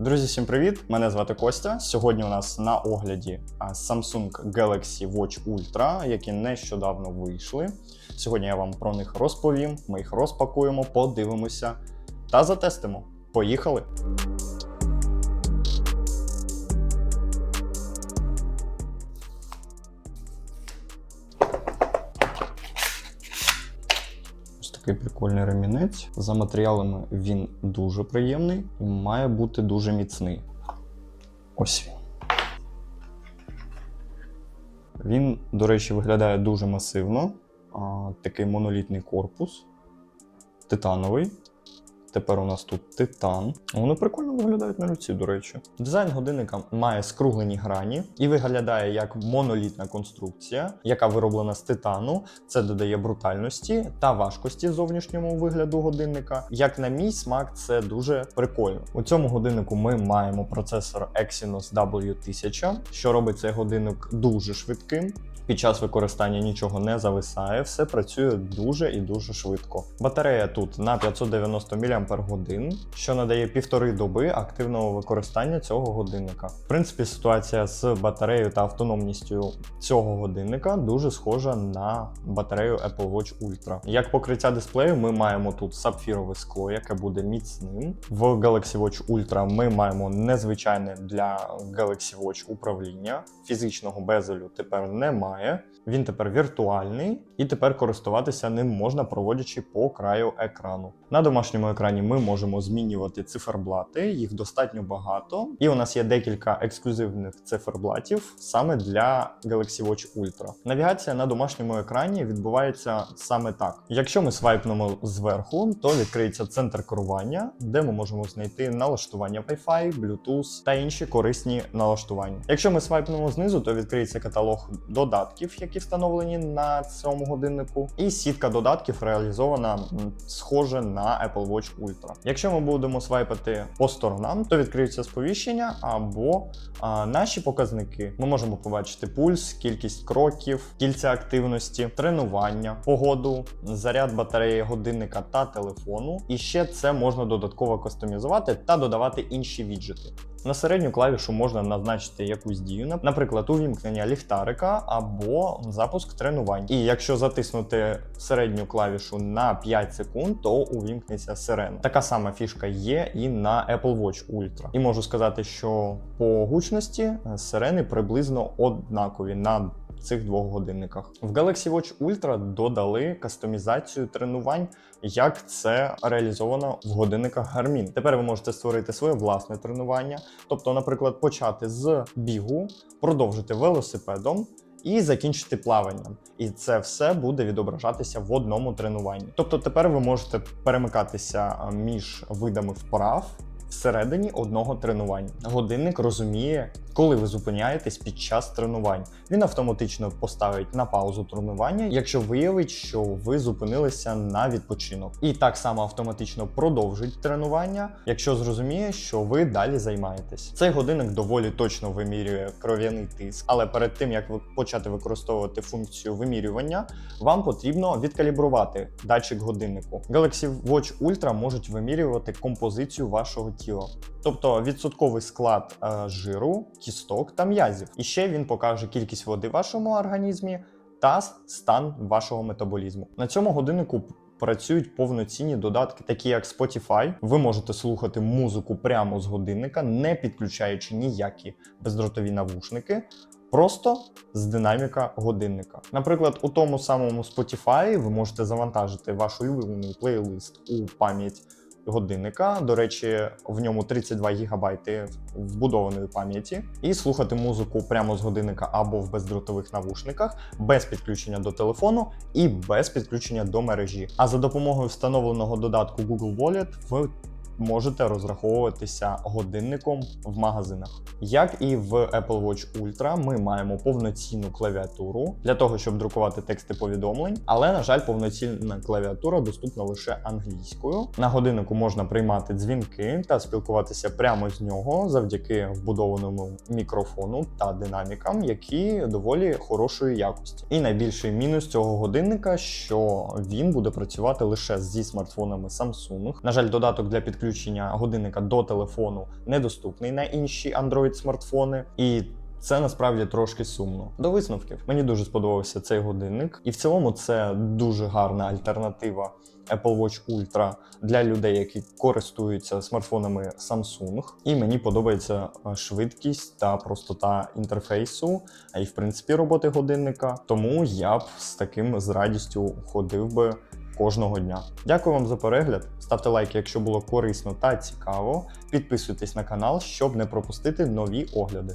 Друзі, всім привіт! Мене звати Костя. Сьогодні у нас на огляді Samsung Galaxy Watch Ultra, які нещодавно вийшли. Сьогодні я вам про них розповім. Ми їх розпакуємо, подивимося та затестимо. Поїхали! Такий прикольний ремінець. За матеріалами він дуже приємний і має бути дуже міцний. Ось він. Він, до речі, виглядає дуже масивно. Такий монолітний корпус, титановий. Тепер у нас тут титан. Вони прикольно виглядають на руці, до речі. Дизайн годинника має скруглені грані і виглядає як монолітна конструкція, яка вироблена з титану. Це додає брутальності та важкості зовнішньому вигляду годинника. Як на мій смак, це дуже прикольно. У цьому годиннику ми маємо процесор Exynos W1000, що робить цей годинник дуже швидким. Під час використання нічого не зависає, все працює дуже і дуже швидко. Батарея тут на 590 мАч, що надає півтори доби активного використання цього годинника. В принципі, ситуація з батареєю та автономністю цього годинника дуже схожа на батарею Apple Watch Ultra. Як покриття дисплею, ми маємо тут сапфірове скло, яке буде міцним. В Galaxy Watch Ultra ми маємо незвичайне для Galaxy Watch управління. Фізичного безелю тепер немає. Він тепер віртуальний, і тепер користуватися ним можна проводячи по краю екрану. На домашньому екрані ми можемо змінювати циферблати, їх достатньо багато. І у нас є декілька ексклюзивних циферблатів саме для Galaxy Watch Ultra. Навігація на домашньому екрані відбувається саме так. Якщо ми свайпнемо зверху, то відкриється центр керування, де ми можемо знайти налаштування Wi-Fi, Bluetooth та інші корисні налаштування. Якщо ми свайпнемо знизу, то відкриється каталог додатків, які встановлені на цьому годиннику, і сітка додатків реалізована схоже на Apple Watch Ultra. Якщо ми будемо свайпати по сторонам, то відкриються сповіщення або а, наші показники. Ми можемо побачити пульс, кількість кроків, кільця активності, тренування, погоду, заряд батареї годинника та телефону. І ще це можна додатково кастомізувати та додавати інші віджити. На середню клавішу можна назначити якусь дію, наприклад, увімкнення ліхтарика або запуск тренувань. І якщо затиснути середню клавішу на 5 секунд, то увімкнеться сирена. Така сама фішка є і на Apple Watch Ultra. І можу сказати, що по гучності е, сирени приблизно однакові на цих двох годинниках. В Galaxy Watch Ultra додали кастомізацію тренувань, як це реалізовано в годинниках Garmin. Тепер ви можете створити своє власне тренування, тобто, наприклад, почати з бігу, продовжити велосипедом. І закінчити плаванням, і це все буде відображатися в одному тренуванні. Тобто тепер ви можете перемикатися між видами вправ всередині одного тренування. Годинник розуміє, коли ви зупиняєтесь під час тренувань. Він автоматично поставить на паузу тренування, якщо виявить, що ви зупинилися на відпочинок. І так само автоматично продовжить тренування, якщо зрозуміє, що ви далі займаєтесь. Цей годинник доволі точно вимірює кров'яний тиск, але перед тим як ви почати використовувати функцію вимірювання, вам потрібно відкалібрувати датчик годиннику. Galaxy Watch Ultra можуть вимірювати композицію вашого тіла, тобто відсотковий склад е, жиру, кісток та м'язів. І ще він покаже кількість води в вашому організмі та стан вашого метаболізму. На цьому годиннику працюють повноцінні додатки, такі як Spotify. Ви можете слухати музику прямо з годинника, не підключаючи ніякі бездротові навушники. Просто з динаміка годинника. Наприклад, у тому самому Spotify ви можете завантажити ваш улюблений плейлист у пам'ять годинника. До речі, в ньому 32 гігабайти вбудованої пам'яті, і слухати музику прямо з годинника або в бездротових навушниках, без підключення до телефону і без підключення до мережі. А за допомогою встановленого додатку Google Wallet ви можете розраховуватися годинником в магазинах. Як і в Apple Watch Ultra, ми маємо повноцінну клавіатуру для того, щоб друкувати тексти повідомлень, але, на жаль, повноцінна клавіатура доступна лише англійською. На годиннику можна приймати дзвінки та спілкуватися прямо з нього завдяки вбудованому мікрофону та динамікам, які доволі хорошої якості. І найбільший мінус цього годинника, що він буде працювати лише зі смартфонами Samsung. На жаль, додаток для підключення підключення годинника до телефону недоступний на інші Android смартфони. І це насправді трошки сумно. До висновків мені дуже сподобався цей годинник, і в цілому це дуже гарна альтернатива Apple Watch Ultra для людей, які користуються смартфонами Samsung. І мені подобається е, швидкість та простота інтерфейсу, а і в принципі роботи годинника. Тому я б з таким з радістю ходив би. Кожного дня. Дякую вам за перегляд. Ставте лайки, якщо було корисно та цікаво. Підписуйтесь на канал, щоб не пропустити нові огляди.